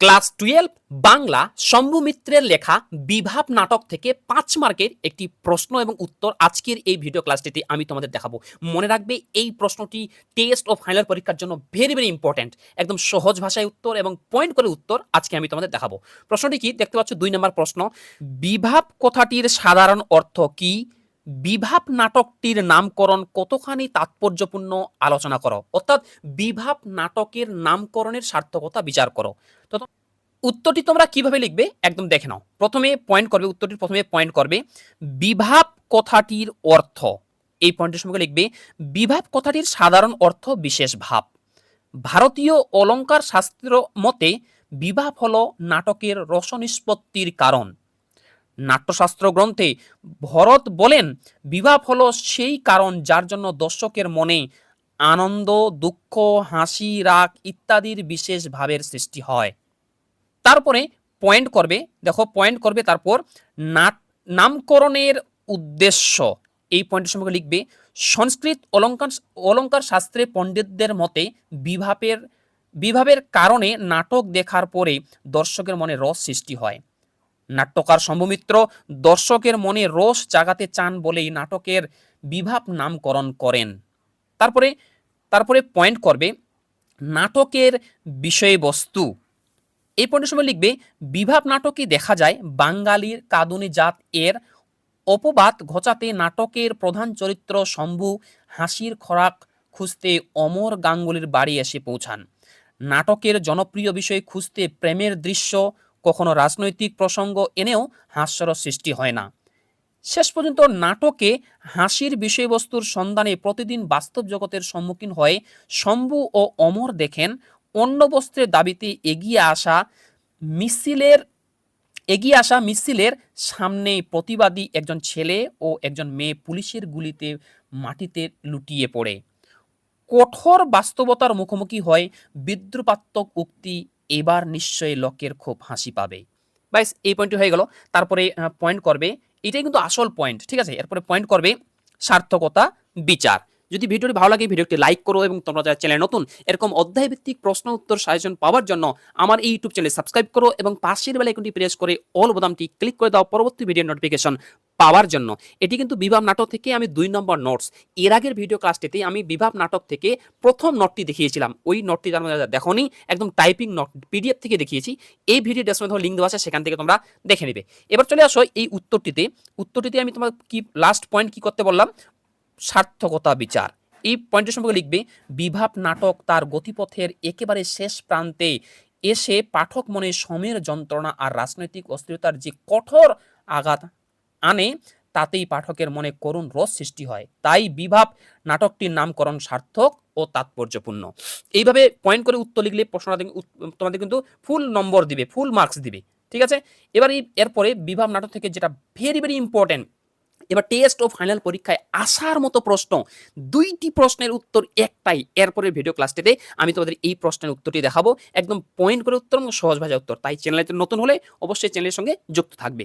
Class twelve, Bangla Shambhu মিত্রের লেখা বিভাব নাটক থেকে পাঁচ মার্কের একটি প্রশ্ন এবং উত্তর আজকের এই ভিডিও ক্লাসটিতে আমি তোমাদের দেখাবো। মনে রাখবে, এই প্রশ্নটি টেস্ট ও ফাইনাল পরীক্ষার জন্য ভেরি ভেরি ইম্পর্ট্যান্ট একদম সহজ ভাষায় উত্তর এবং পয়েন্ট করে উত্তর আজকে আমি তোমাদের দেখাবো। প্রশ্নটি কি? দেখতে পাচ্ছ, দুই নম্বর প্রশ্ন। বিভাব কথাটির সাধারণ অর্থ কি? বিভাব নাটকটির নামকরণ কতখানি তাৎপর্যপূর্ণ আলোচনা করো। অর্থাৎ বিভাব নাটকের নামকরণের সার্থকতা বিচার করো। তো উত্তরটি তোমরা কীভাবে লিখবে একদম দেখে নাও। প্রথমে পয়েন্ট করবে উত্তরটির প্রথমে পয়েন্ট করবে। বিভাব কথাটির অর্থ, এই পয়েন্টের সঙ্গে লিখবে বিভাব কথাটির সাধারণ অর্থ বিশেষ ভাব। ভারতীয় অলঙ্কার শাস্ত্র মতে বিভাব হলো নাটকের রসনিষ্পত্তির কারণ। নাট্যশাস্ত্র গ্রন্থে ভরত বলেন বিভাব হলো সেই কারণ যার জন্য দর্শকের মনে আনন্দ, দুঃখ, হাসি, রাগ ইত্যাদির বিশেষ ভাবের সৃষ্টি হয়। তারপরে পয়েন্ট করবে, দেখো পয়েন্ট করবে তারপর নাট, নামকরণের উদ্দেশ্য। এই পয়েন্টের সম্পর্কে লিখবে, সংস্কৃত অলঙ্কার অলঙ্কার শাস্ত্রে পণ্ডিতদের মতে বিভাবের বিভাবের কারণে নাটক দেখার পরে দর্শকের মনে রস সৃষ্টি হয়। নাট্যকার শম্ভুমিত্র দর্শকের মনে রোষ জাগাতে চান বলেই নাটকের বিভাব নামকরণ করেন। তারপরে তারপরে পয়েন্ট করবে নাটকের বিষয়বস্তু। এই পয়েন্টের সময় লিখবে, বিভাব নাটকে দেখা যায় বাঙালির কাদুনি জাত এর অপবাদ ঘচাতে নাটকের প্রধান চরিত্র শম্ভু হাসির খোরাক খুঁজতে অমর গাঙ্গুলির বাড়ি এসে পৌঁছান। নাটকের জনপ্রিয় বিষয় খুঁজতে প্রেমের দৃশ্য কখনো রাজনৈতিক প্রসঙ্গ এনেও হাস্যরস সৃষ্টি হয় না। শেষ পর্যন্ত নাটকে হাসির বিষয়বস্তুর সন্ধানে প্রতিদিন বাস্তব জগতের সম্মুখীন হয়ে শম্ভু ও অমর দেখেন অন্য বস্ত্রের দাবিতে এগিয়ে আসা মিছিলের, এগিয়ে আসা মিছিলের সামনে প্রতিবাদী একজন ছেলে ও একজন মেয়ে পুলিশের গুলিতে মাটিতে লুটিয়ে পড়ে। কঠোর বাস্তবতার মুখোমুখি হয় বিদ্রুপাত্মক উক্তি এবার নিশ্চয়ই লকের খুব হাসি পাবে। বাইস এই পয়েন্টটি হয়ে গেল। তারপরে পয়েন্ট করবে, এটাই কিন্তু আসল পয়েন্ট ঠিক আছে? এরপরে পয়েন্ট করবে সার্থকতা বিচার। যদি ভিডিওটি ভালো লাগে, ভিডিওটি লাইক করো এবং তোমরা যারা চ্যানেল নতুন, এরকম অধ্যায়ভিত্তিক প্রশ্ন উত্তর সাজেশন পাওয়ার জন্য আমার এই ইউটিউব চ্যানেল সাবস্ক্রাইব করো এবং পাশের বেলা আইকনটি প্রেস করে অল বোতামটি ক্লিক করে দাও। পরবর্তী ভিডিও নোটিফিকেশন পাওয়ার জন্য। এটি কিন্তু বিভাব নাটক থেকে আমি দুই নম্বর নোটস এর আগের ভিডিও ক্লাসটিতে আমি বিভাব নাটক থেকে প্রথম নোটটি দেখিয়েছিলাম। ওই নোটটি মধ্যে দেখনি, একদম টাইপিং নোট পিডিএফ থেকে দেখিয়েছি। এই ভিডিও ডেসক্রিপশনে লিঙ্ক দেওয়া আছে, সেখান থেকে তোমরা দেখে নেবে। এবার চলে আসো এই উত্তরটিতে। উত্তরটিতে আমি তোমার কি লাস্ট পয়েন্ট কি করতে বললাম? সার্থকতা বিচার। এই পয়েন্টের সম্পর্কে লিখবে, বিভাব নাটক তার গতিপথের একেবারে শেষ প্রান্তে এসে পাঠক মনে সময়ের যন্ত্রণা আর রাজনৈতিক অস্থিরতার যে কঠোর আঘাত আনে, তাতেই পাঠকের মনে করুণ রস সৃষ্টি হয়। তাই বিভাব নাটকটির নামকরণ সার্থক ও তাৎপর্যপূর্ণ। এইভাবে পয়েন্ট করে উত্তর লিখলে প্রশ্নটা দেখবে তোমাদের কিন্তু ফুল নম্বর দিবে ফুল মার্কস দিবে, ঠিক আছে? এবার এই- এরপরে বিভাব নাটক থেকে যেটা ভেরি ভেরি ইম্পর্টেন্ট এবার টেস্ট ও ফাইনাল পরীক্ষায় আসার মতো প্রশ্ন, দুইটি প্রশ্নের উত্তর একটাই। এরপরে ভিডিও ক্লাসটিতে আমি তোমাদের এই প্রশ্নের উত্তরটি দেখাবো। একদম পয়েন্ট করে উত্তর এবং সহজ ভাষায় উত্তর। তাই চ্যানেলটি নতুন হলে অবশ্যই চ্যানেলের সঙ্গে যুক্ত থাকবে।